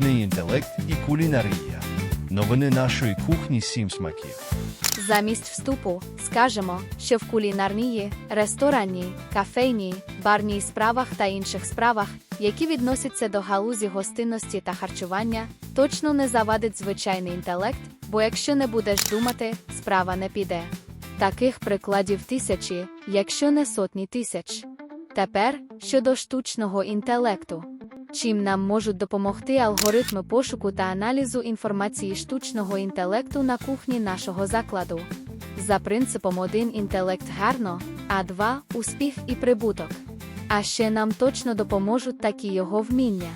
інтелект і кулінарія. Новини нашої кухні сім смаків. Замість вступу скажемо, що в кулінарній, ресторанній, кафейній, барній справах та інших справах, які відносяться до галузі гостинності та харчування, точно не завадить звичайний інтелект, бо якщо не будеш думати, справа не піде. Таких прикладів тисячі, якщо не сотні тисяч. Тепер щодо штучного інтелекту. Чим нам можуть допомогти алгоритми пошуку та аналізу інформації штучного інтелекту на кухні нашого закладу. За принципом один інтелект гарно, а два успіх і прибуток. А ще нам точно допоможуть такі його вміння.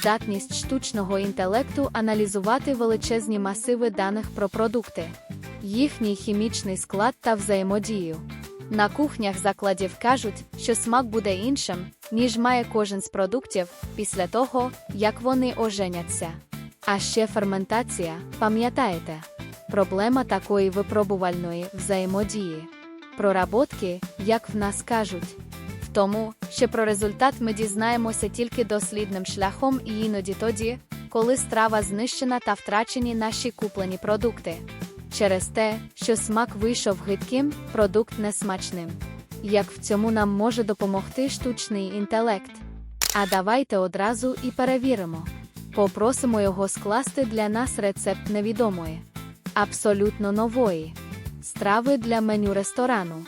Здатність штучного інтелекту аналізувати величезні масиви даних про продукти, їхній хімічний склад та взаємодію. На кухнях закладів кажуть, що смак буде іншим, ніж має кожен з продуктів після того, як вони оженяться. А ще ферментація, пам'ятаєте? Проблема такої випробувальної взаємодії. Проработки, як в нас кажуть, в тому, що про результат ми дізнаємося тільки дослідним шляхом і іноді тоді, коли страва знищена та втрачені наші куплені продукти. Через те, що смак вийшов гидким, продукт несмачним. Як в цьому нам може допомогти штучний інтелект? А давайте одразу і перевіримо. Попросимо його скласти для нас рецепт невідомої, абсолютно нової страви для меню ресторану.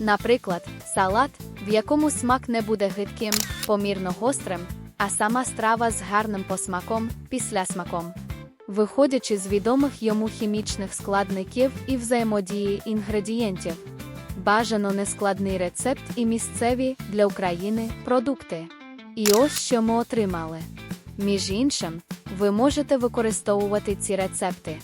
Наприклад, салат, в якому смак не буде гидким, помірно гострим, а сама страва з гарним посмаком, післясмаком. Виходячи з відомих йому хімічних складників і взаємодії інгредієнтів. Бажано нескладний рецепт і місцеві для України продукти. І ось що ми отримали. Між іншим, ви можете використовувати ці рецепти.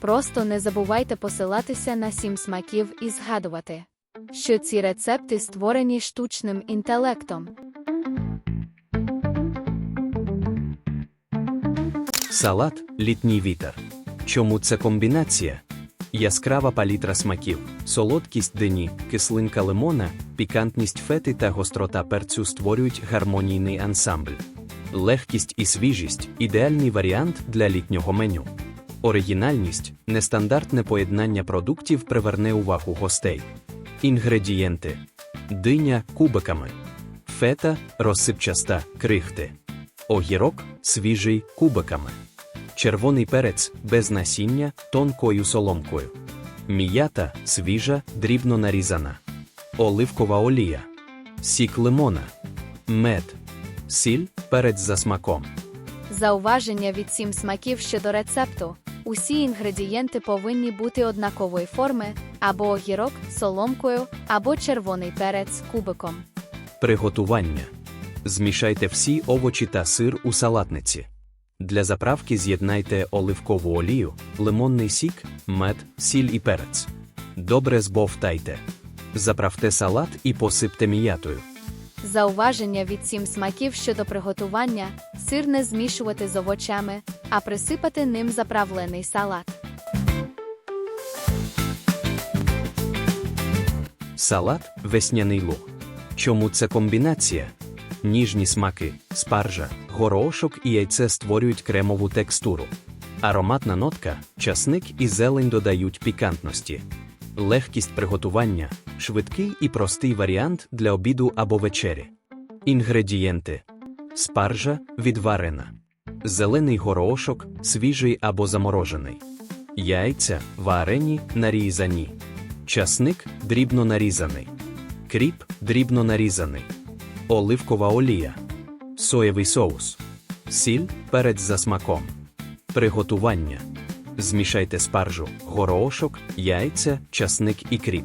Просто не забувайте посилатися на сім смаків і згадувати, що ці рецепти створені штучним інтелектом. Салат літній вітер. Чому це комбінація? Яскрава палітра смаків, солодкість дині, кислинка лимона, пікантність фети та гострота перцю створюють гармонійний ансамбль. Легкість і свіжість ідеальний варіант для літнього меню. Оригінальність нестандартне поєднання продуктів приверне увагу гостей. Інгредієнти: диня кубиками, фета розсипчаста крихти, огірок свіжий кубиками, червоний перець без насіння тонкою соломкою, м'ята свіжа дрібно нарізана, оливкова олія, сік лимона, мед, сіль, перець за смаком. Зауваження від сім смаків щодо рецепту. Усі інгредієнти повинні бути однакової форми, або огірок соломкою, або червоний перець кубиком. Приготування. Змішайте всі овочі та сир у салатниці. Для заправки з'єднайте оливкову олію, лимонний сік, мед, сіль і перець. Добре збовтайте. Заправте салат і посипте м'ятою. Зауваження від сім смаків щодо приготування сир не змішувати з овочами, а присипати ним заправлений салат. Салат весняний луг. Чому це комбінація? Ніжні смаки, спаржа, горошок і яйце створюють кремову текстуру. Ароматна нотка, часник і зелень додають пікантності. Легкість приготування, швидкий і простий варіант для обіду або вечері. Інгредієнти: спаржа відварена, зелений горошок, свіжий або заморожений, яйця варені, нарізані, часник дрібно нарізаний, кріп дрібно нарізаний, оливкова олія, соєвий соус, сіль, перець за смаком. Приготування. Змішайте спаржу, горошок, яйця, часник і кріп.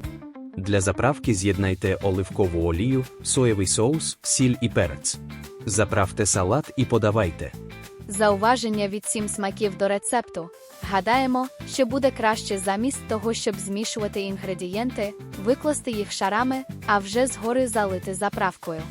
Для заправки з'єднайте оливкову олію, соєвий соус, сіль і перець. Заправте салат і подавайте. Зауваження від сім смаків до рецепту. Гадаємо, що буде краще замість того, щоб змішувати інгредієнти, викласти їх шарами, а вже згори залити заправкою.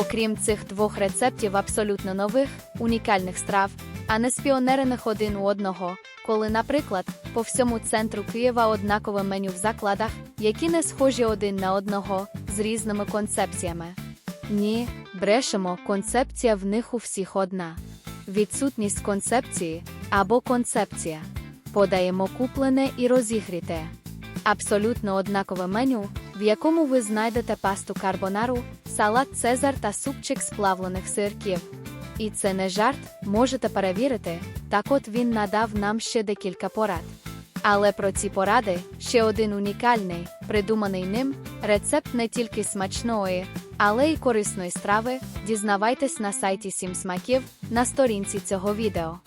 Окрім цих двох рецептів абсолютно нових, унікальних страв, а не спіонерених один у одного, коли, наприклад, по всьому центру Києва однакове меню в закладах, які не схожі один на одного з різними концепціями. Ні, брешемо, концепція в них у всіх одна. Відсутність концепції або концепція. Подаємо куплене і розігріте. Абсолютно однакове меню, в якому ви знайдете пасту карбонару, салат Цезар та супчик з плавлених сирків. І це не жарт, можете перевірити, так от він надав нам ще декілька порад. Але про ці поради ще один унікальний, придуманий ним, рецепт не тільки смачної, але й корисної страви. Дізнавайтесь на сайті Сім смаків на сторінці цього відео.